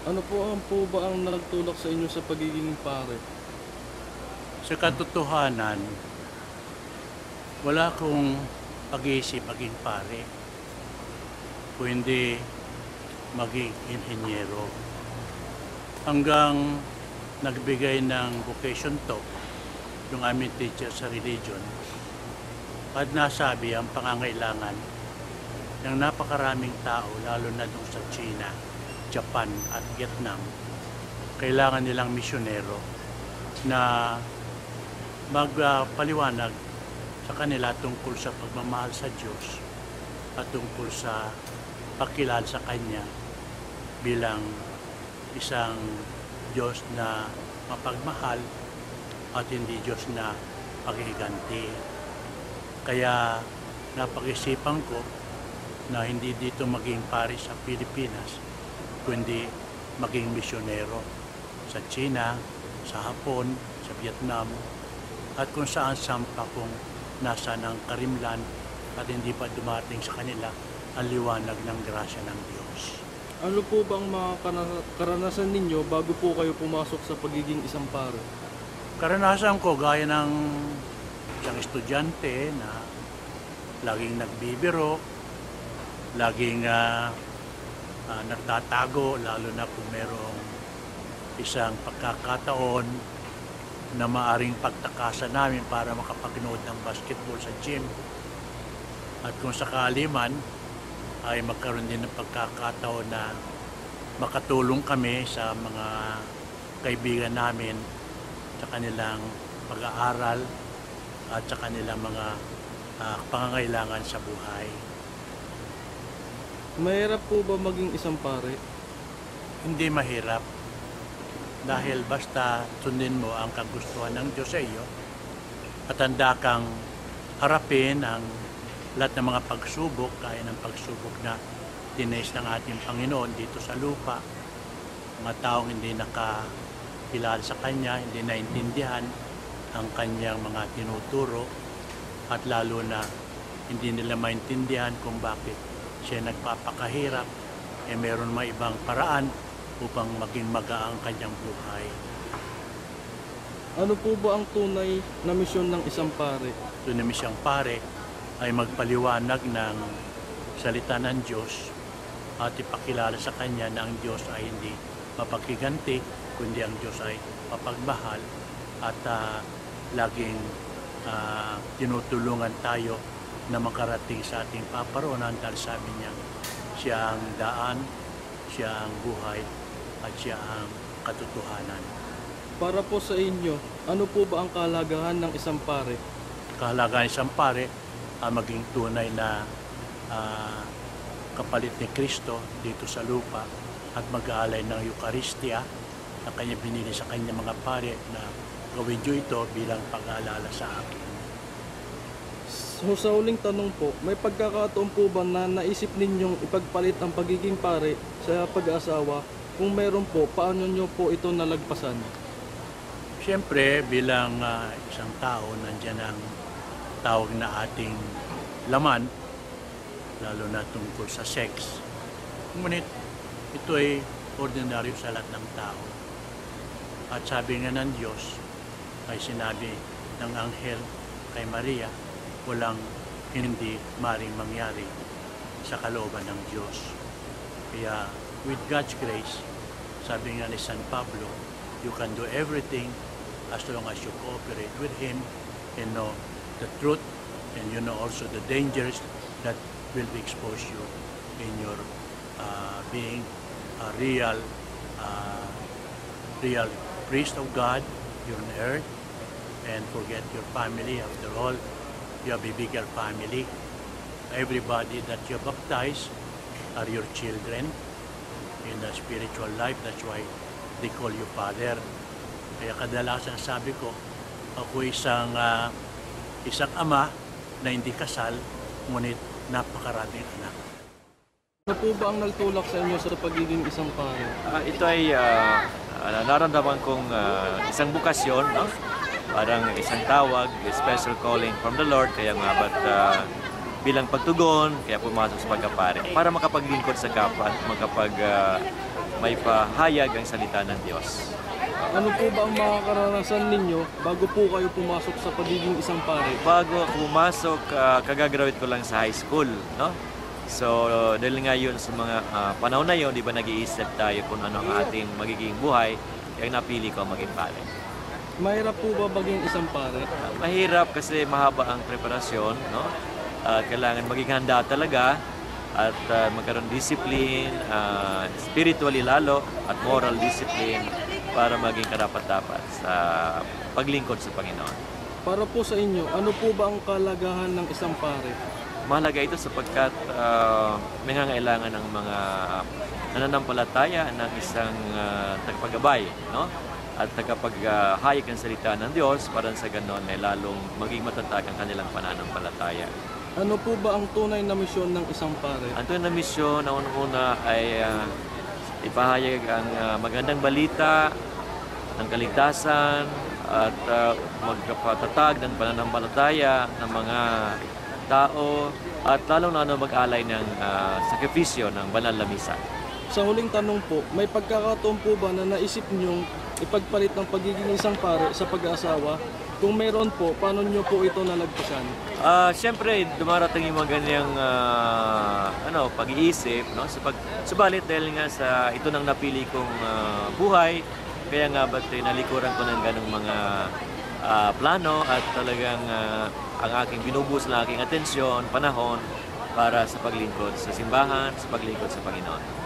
Ano po ang po ba ang nagtulak sa inyo sa pagiging pare? Sa katotohanan, wala akong pag-iisip maging pare. Kung hindi maging inhinyero. Hanggang nagbigay ng vocation talk yung aming teacher sa religion at nasabi ang pangangailangan ng napakaraming tao, lalo na doon sa China, Japan at Vietnam, kailangan nilang misyonero na magpaliwanag sa kanila tungkol sa pagmamahal sa Diyos at tungkol sa pagkilala sa Kanya bilang isang Diyos na mapagmahal at hindi Diyos na paghiganti. Kaya napag-isipan ko na hindi dito maging pari sa Pilipinas, kundi maging misyonero sa China, sa Hapon, sa Vietnam, at kung saan sampa kung nasa ng karimlan at hindi pa dumating sa kanila ang liwanag ng grasya ng Diyos. Ano po ba ang mga karanasan ninyo bago po kayo pumasok sa pagiging isang pare? Karanasan ko gaya ng isang estudyante na laging nagbibiro, laging ah, ah, nagtatago, lalo na kung merong isang pagkakataon na maaring pagtakasan namin para makapagnood ng basketball sa gym. At kung sakali man, ay magkaroon din ng pagkakataon na makatulong kami sa mga kaibigan namin sa kanilang pag-aaral at sa kanilang mga ah, pangangailangan sa buhay. Mahirap po ba maging isang pare? Hindi mahirap dahil basta sundin mo ang kagustuhan ng Diyos sa iyo at handa kang harapin ang lahat ng mga pagsubok, kaya ng pagsubok na tinays ng ating Panginoon dito sa lupa. Mga taong hindi nakakilala sa Kanya, hindi naintindihan ang Kanyang mga tinuturo at lalo na hindi nila maintindihan kung bakit siya nagpapakahirap eh meron may ibang paraan upang maging magaang kanyang buhay. Ano po ba ang tunay na misyon ng isang pare? Tunami siyang pare ay magpaliwanag ng salita ng Diyos at ipakilala sa kanya na ang Diyos ay hindi mapagkiganti, kundi ang Diyos ay mapagmahal at ah, laging ah, tinutulungan tayo na makarating sa ating paparoonan dahil sabi niya, siya ang daan, siya ang buhay, at siya ang katotohanan. Para po sa inyo, ano po ba ang kahalagahan ng isang pare? kahalagaan isang pare ang maging tunay na ah, kapalit ni Kristo dito sa lupa at mag-aalay ng Eucharistia na kanya binili sa kanya mga pare na gawin niyo ito bilang pag-aalala sa akin. So sa huling tanong po, may pagkakataon po ba na naisip ninyong ipagpalit ang pagiging pare sa pag-aasawa? Kung meron po, paano nyo po ito nalagpasan? Siyempre, bilang ah, isang tao, nandyan ang tawag na ating laman, lalo na tungkol sa sex. Ngunit, ito ay ordinaryo sa lahat ng tao. At sabi nga ng Diyos, ay sinabi ng anghel kay Maria, walang hindi maring mangyari sa kalooban ng Diyos. Kaya, with God's grace, sabi nga ni San Pablo, you can do everything as long as you cooperate with Him and know the truth and you know also the dangers that will be exposed you in your uh, being a real uh, real priest of God here on earth and forget your family after all you have a bigger family everybody that you baptize are your children in the spiritual life that's why they call you father kaya kadalasan sabi ko, ako isang ah, isang ama na hindi kasal, ngunit napakaraming anak. Ano po ba ang nagtulak sa inyo sa pagiging isang pare? Ah, ito ay ah, ah, nararamdaman kong ah, isang bukasyon, no? Parang isang tawag, a special calling from the Lord. Kaya nga, but ah, bilang pagtugon, kaya pumasok sa pagkapare. Para makapaglingkod sa kapwa, at makapag ah, may pahayag ang salita ng Diyos. Ano po ba ang mga karanasan ninyo bago po kayo pumasok sa pagiging isang pare? Bago ako pumasok, uh, kagagraduate ko lang sa high school, no? So, dahil nga yun sa mga ah, panahon na yun, di ba nag-iisip tayo kung ano ang ating magiging buhay, kaya napili ko maging pare. Mahirap po ba maging isang pare? Ah, mahirap kasi mahaba ang preparasyon, no? Ah, kailangan maging handa talaga at ah, magkaroon discipline, ah, spiritually lalo, at moral discipline para maging karapat-dapat sa paglingkod sa Panginoon. Para po sa inyo, ano po ba ang kalagahan ng isang pare? Mahalaga ito sapagkat uh, may nangangailangan ng mga nananampalataya ng isang uh, tagapagabay, no? At tagapaghayag ng salita ng Diyos para sa ganon ay lalong maging matatag ang kanilang pananampalataya. Ano po ba ang tunay na misyon ng isang pare? Ang tunay na misyon na unang-una ay uh, ipahayag ang uh, magandang balita ng kaligtasan at uh, magkapatatag ng pananampalataya ng mga tao at lalong na ano mag-alay ng uh, sakripisyo ng banal na misa. Sa huling tanong po, may pagkakataon po ba na naisip niyong ipagpalit ng pagiging isang pare sa pag-aasawa? Kung meron po, paano niyo po ito nalagpasan? Ah, Siyempre, dumarating yung mga ganyang ah, ano, pag-iisip. No? Sa pag, subalit dahil nga sa ito nang napili kong ah, buhay, kaya nga ba't eh, nalikuran ko ng ganong mga ah, plano at talagang ah, ang aking binubuhos na aking atensyon, panahon para sa paglingkod sa simbahan, sa paglingkod sa Panginoon.